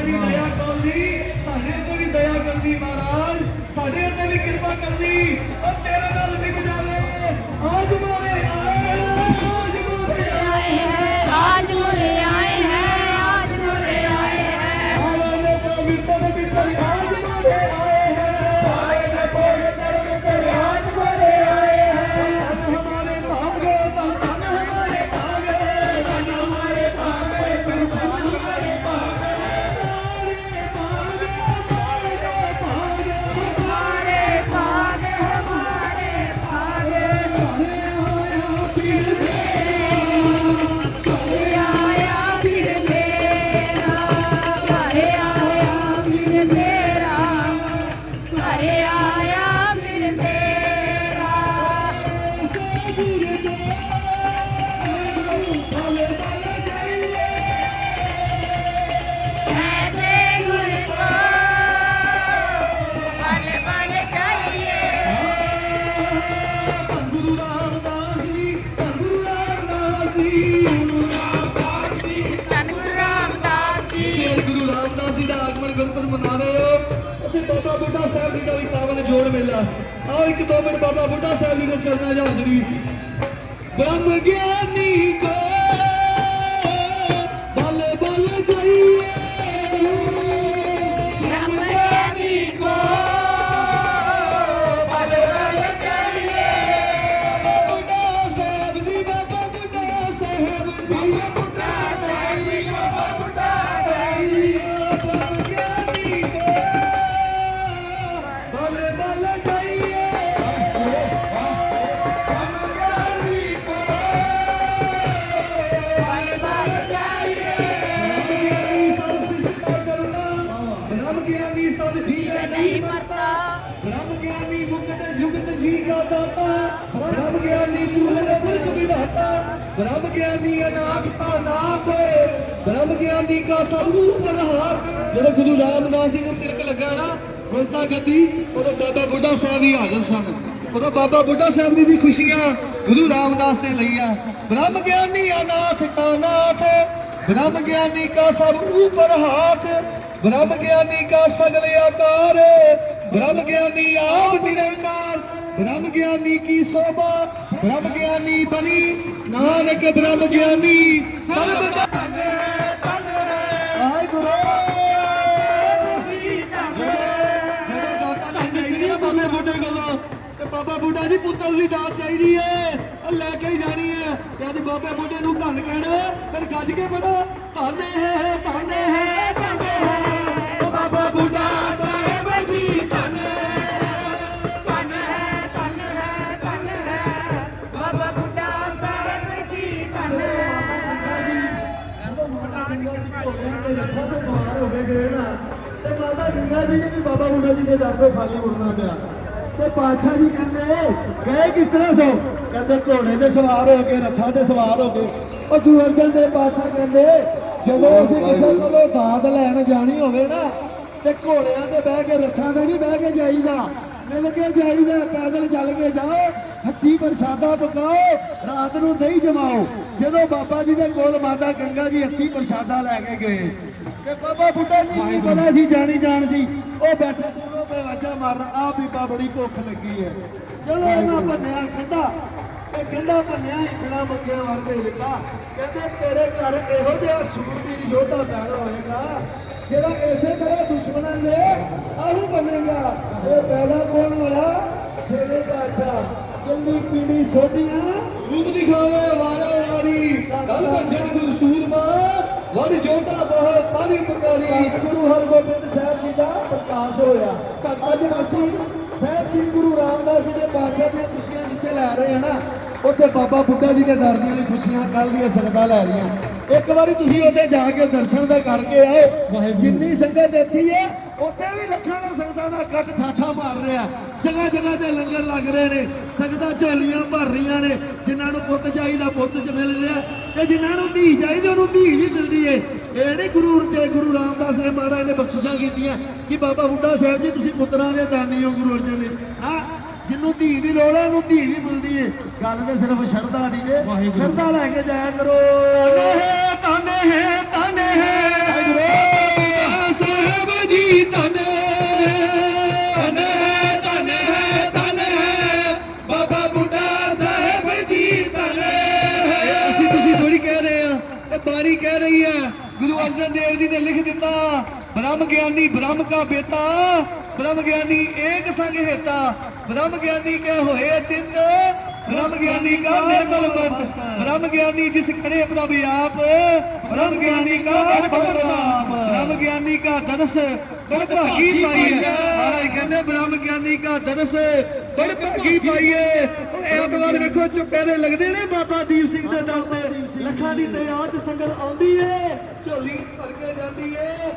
ਜੀ ਦੇ ਮਨਾ ਰਹੇ ਹੋ। ਅਤੇ ਬਾਬਾ ਬੁੱਢਾ ਸਾਹਿਬ ਜੀ ਦਾ ਵੀ ਪਾਵਨ ਜੋੜ ਮੇਲਾ। ਆਓ ਇੱਕ ਦੋ ਮਿੰਟ ਬਾਬਾ ਬੁੱਢਾ ਸਾਹਿਬ ਜੀ ਦੇ ਚਰਨਾਂ 'ਚ ਹਾਜ਼ਰੀ। ਬ੍ਰਹਮ ਗਿਆਨੀ ਕੋ ਬ੍ਰਹਮ ਗਿਆਨੀ ਪੂਰਨ ਪੁਰਖ ਵਿਧਾਤਾ, ਬ੍ਰਹਮ ਗਿਆਨੀ ਅਨਾਥ ਕਾ ਨਾਥ ਬ੍ਰਹਮ ਗਿਆਨੀ ਕਾ ਸਭ ਰੂਪ ਰਹਾਰ ਜਦੋਂ ਗੁਰੂ ਰਾਮਦਾਸ ਜੀ ਨੂੰ ਤਿਲਕ ਲੱਗਾ ਨਾ ਗੁਰਤਾ ਗੱਦੀ, ਉਦੋਂ ਬਾਬਾ ਬੁੱਢਾ ਸਾਹਿਬ ਹੀ ਹਾਜ਼ਰ ਸਨ। ਉਦੋਂ ਬਾਬਾ ਬੁੱਢਾ ਸਾਹਿਬ ਦੀ ਵੀ ਖੁਸ਼ੀਆਂ ਗੁਰੂ ਰਾਮਦਾਸ ਨੇ ਲਈਆਂ। ਬ੍ਰਹਮ ਗਿਆਨੀ ਅਨਾਥ ਤਾ ਨਾਥ ਬ੍ਰਹਮ ਗਿਆਨੀ ਕਾ ਸਭ ਉਪਰ ਹਾਥ ਬ੍ਰਹਮ ਗਿਆਨੀ ਕਾ ਸਗਲੇ ਆਕਾਰ। ਬ੍ਰਹਮ ਗਿਆਨੀ ਆਪ ਨਿਰੰਕਾਰ। ਬ੍ਰਹਮ ਗਿਆਨੀ ਕੀ ਸੋਭਾ ਬ੍ਰਹਮ ਗਿਆਨੀ ਬਣੀ ਨਾਨਕ ਬ੍ਰਹਮ ਗਿਆਨੀ ਸਰਬ ਦਾ ਬਾਬੇ ਬੁੱਢੇ ਕੋਲੋਂ ਤੇ ਬਾਬਾ ਬੁੱਢਾ ਜੀ ਪੁੱਤਰ ਦੀ ਦਾਤ ਚਾਹੀਦੀ ਉਹ ਲੈ ਕੇ ਜਾਣੀ ਹੈ ਤੇ ਅੱਜ ਬਾਬੇ ਬੁੱਢੇ ਨੂੰ ਧੰਨ ਕਹਿਣਾ ਫਿਰ ਗੱਜ ਕੇ ਹੈ ਧੰਨ ਸਵਾਰ ਕੇ ਗਏ ਤੇ ਮਾਤਾ ਗੰਗਾ ਜੀ ਨੇ ਵੀ ਬਾਬਾ ਬੁੱਢਾ ਜੀ ਦੇ ਦਰ ਤੋਂ ਖਾਲੀ ਮੁੜਨਾ ਪਿਆ। ਤੇ ਪਾਤਸ਼ਾਹ ਜੀ ਕਹਿੰਦੇ, ਗਏ ਕਿਸ ਤਰ੍ਹਾਂ ਸੋ? ਕਹਿੰਦੇ, ਘੋੜੇ ਤੇ ਸਵਾਰ ਹੋ ਕੇ, ਰੱਥਾਂ ਤੇ ਸਵਾਰ ਹੋ ਕੇ। ਉਹ ਗੁਰੂ ਅਰਜਨ ਦੇਵ ਪਾਤਸ਼ਾਹ ਕਹਿੰਦੇ, ਜਦੋਂ ਅਸੀਂ ਕਿਸੇ ਕੋਲੋਂ ਦਾਤ ਲੈਣ ਜਾਣੀ ਹੋਵੇ ਨਾ, ਤੇ ਘੋੜਿਆਂ ਤੇ ਬਹਿ ਕੇ, ਰੱਥਾਂ ਤੇ ਨਹੀਂ ਬਹਿ ਕੇ ਜਾਈਦਾ। ਮਿਲ ਕੇ ਜਾਈਦਾ ਪੈਦਲ ਚੱਲ ਕੇ ਜਾਓ ਹੱਥੀ ਪ੍ਰਸ਼ਾਦਾ ਪਕਾਓ ਰਾਤ ਨੂੰ ਦਹੀਂ ਜਮਾਓ। ਜਦੋਂ ਬਾਬਾ ਜੀ ਦੇ ਕੋਲ ਮਾਤਾ ਗੰਗਾ ਜੀ ਹੱਥੀ ਪ੍ਰਸ਼ਾਦਾ ਲੈ ਕੇ ਗਏ ਤੇ ਬਾਬਾ ਬੁੱਢਾ ਜੀ ਨੂੰ ਪਤਾ ਸੀ ਜਾਣੀ ਜਾਣ ਸੀ। ਉਹ ਬੈਠੇ ਸੁਣੋ ਪੇ ਵਾਜਾ ਮਾਰਨ ਆ ਬੀਬਾ ਬੜੀ ਭੁੱਖ ਲੱਗੀ ਹੈ ਚਲੋ ਇਹਨਾਂ ਭੰਨਿਆ ਖੰਡਾ ਇਹ ਗੰਡਾ ਭੰਨਿਆ ਇਕੜਾ ਮੰਗਿਆ ਵਰ ਦੇ ਦਿੱਤਾ। ਕਹਿੰਦੇ ਤੇਰੇ ਘਰ ਇਹੋ ਜਿਹਾ ਸੂਰਬੀਰ ਯੋਧਾ ਪੈਦਾ ਹੋਏਗਾ ਜਿਹੜਾ ਇਸੇ ਤਰ੍ਹਾਂ ਦੁਸ਼ਮਣਾਂ ਦੇ ਆਹੂ ਇਹ ਪੈਦਾ ਕੌਣ ਹੋਇਆ? ਛੇਵੇਂ ਪਾਤਸ਼ਾਹ। ਚੱਲੀ ਪੀੜੀ ਸੋਢੀਆਂ। ਰੂਪ ਦਿਖਾਵੇ ਵਾਰਾ ਵਾਰੀ ਕਲ ਭਜਨ ਗੁਰੂ ਸੂਰਮਾ ਵਰ ਜੋਤਾ ਬਹੁ ਪਾਰੀ ਪੁਕਾਰੀ। ਧੰਨ ਗੁਰੂ ਹਰਗੋਬਿੰਦ ਸਾਹਿਬ ਜੀ ਦਾ ਪ੍ਰਕਾਸ਼ ਹੋਇਆ। ਅੱਜ ਅਸੀਂ ਸਾਹਿਬ ਸ੍ਰੀ ਗੁਰੂ ਰਾਮਦਾਸ ਜੀ ਦੇ ਪਾਤਸ਼ਾਹ ਦੀਆਂ ਖੁਸ਼ੀਆਂ ਜਿੱਥੇ ਲੈ ਰਹੇ ਹਾਂ ਨਾ ਉੱਥੇ ਬਾਬਾ ਬੁੱਢਾ ਜੀ ਦੇ ਦਰ ਦੀਆਂ ਵੀ ਖੁਸ਼ੀਆਂ ਕੱਲ ਦੀਆਂ ਸੰਗਤਾਂ ਲੈ ਰਹੀਆਂ। ਇੱਕ ਵਾਰੀ ਤੁਸੀਂ ਉੱਥੇ ਜਾ ਕੇ ਦਰਸ਼ਨ ਦਾ ਕਰਕੇ ਆਓ ਜਿੰਨੀ ਸੰਗਤ ਇੱਥੇ ਹੈ ਉੱਥੇ ਵੀ ਲੱਖਾਂ ਦਾ ਸੰਗਤਾਂ ਦਾ ਇਕੱਠ ਠਾਠਾ ਮਾਰ ਰਿਹਾ। ਜਗ੍ਹਾ ਜਗ੍ਹਾ ਤੇ ਲੰਗਰ ਲੱਗ ਰਹੇ ਨੇ। ਸੰਗਤਾਂ ਝੋਲੀਆਂ ਭਰ ਰਹੀਆਂ ਨੇ। ਜਿਨ੍ਹਾਂ ਨੂੰ ਪੁੱਤ ਚਾਹੀਦਾ ਪੁੱਤ ਚ ਮਿਲ ਰਿਹਾ। ਤੇ ਜਿਨ੍ਹਾਂ ਨੂੰ ਧੀ ਚਾਹੀਦੀ ਉਹਨੂੰ ਧੀ ਹੀ ਮਿਲਦੀ ਏ। ਇਹ ਨਹੀਂ ਗੁਰੂ ਤੇ ਗੁਰੂ ਰਾਮਦਾਸ ਨੇ ਮਹਾਰਾਜ ਨੇ ਬਖਸ਼ਿਸ਼ਾਂ ਕੀਤੀਆਂ ਕਿ ਬਾਬਾ ਬੁੱਢਾ ਸਾਹਿਬ ਜੀ ਤੁਸੀਂ ਪੁੱਤਰਾਂ ਦੇ ਦਾਨੀ ਹੋ ਗੁਰੂ ਅਰਜਨ ਦੇਵ। ਹਾਂ ਜਿਹਨੂੰ ਧੀ ਦੀ ਲੋੜ ਹੈ ਉਹਨੂੰ ਧੀ ਵੀ ਮਿਲਦੀ ਏ। ਗੱਲ ਤੇ ਸਿਰਫ ਸ਼ਰਧਾ ਦੀ ਏ। ਸ਼ਰਧਾ ਲੈ ਕੇ ਜਾਇਆ ਕਰੋ। ਧਨ ਹੈ ਹੈ। ਕਹਿ ਰਹੀ ਹੈ ਗੁਰੂ ਅਰਜਨ ਦੇਵ ਜੀ ਨੇ ਲਿਖ ਦਿੱਤਾ ਬ੍ਰਹਮ ਗਿਆਨੀ ਬ੍ਰਹਮ ਕਾ ਬੇਟਾ ਬ੍ਰਹਮ ਗਿਆਨੀ ਏਕ ਸੰਗ ਹੇਤਾ ਬ੍ਰਹਮ ਗਿਆਨੀ ਕੈ ਹੋਏ ਅਚਿੰਤ ਬ੍ਰਹਮ ਗਿਆਨੀ ਕਾ ਨਿਰਮਲ ਮਤ ਬ੍ਰਹਮ ਗਿਆਨੀ ਜਿਸ ਕਰੇ ਪ੍ਰਭ ਆਪ ਬ੍ਰਹਮ ਗਿਆਨੀ ਕਾ ਅਰਪਣ ਬ੍ਰਹਮ ਗਿਆਨੀ ਕਾ ਦਰਸ ਬੜ ਭਾਗੀ ਪਾਈਏ ਮਹਾਰਾਜ ਕਹਿੰਦੇ ਬ੍ਰਹਮ ਗਿਆਨੀ ਦਰਸ ਬੜ ਭਾਗੀ ਪਾਈਏ? ਉਹ ਐਤਵਾਰ ਵੇਖੋ ਦੇ ਲੱਗਦੇ ਨੇ ਬਾਬਾ ਦੀਪ ਸਿੰਘ ਦੇ ਦਰ ਤੇ ਲੱਖਾਂ ਦੀ ਤਾਦਾਦ ਚ ਸੰਗਤ ਆਉਂਦੀ ਏ, ਝੋਲੀ ਭਰ ਕੇ ਜਾਂਦੀ ਏ।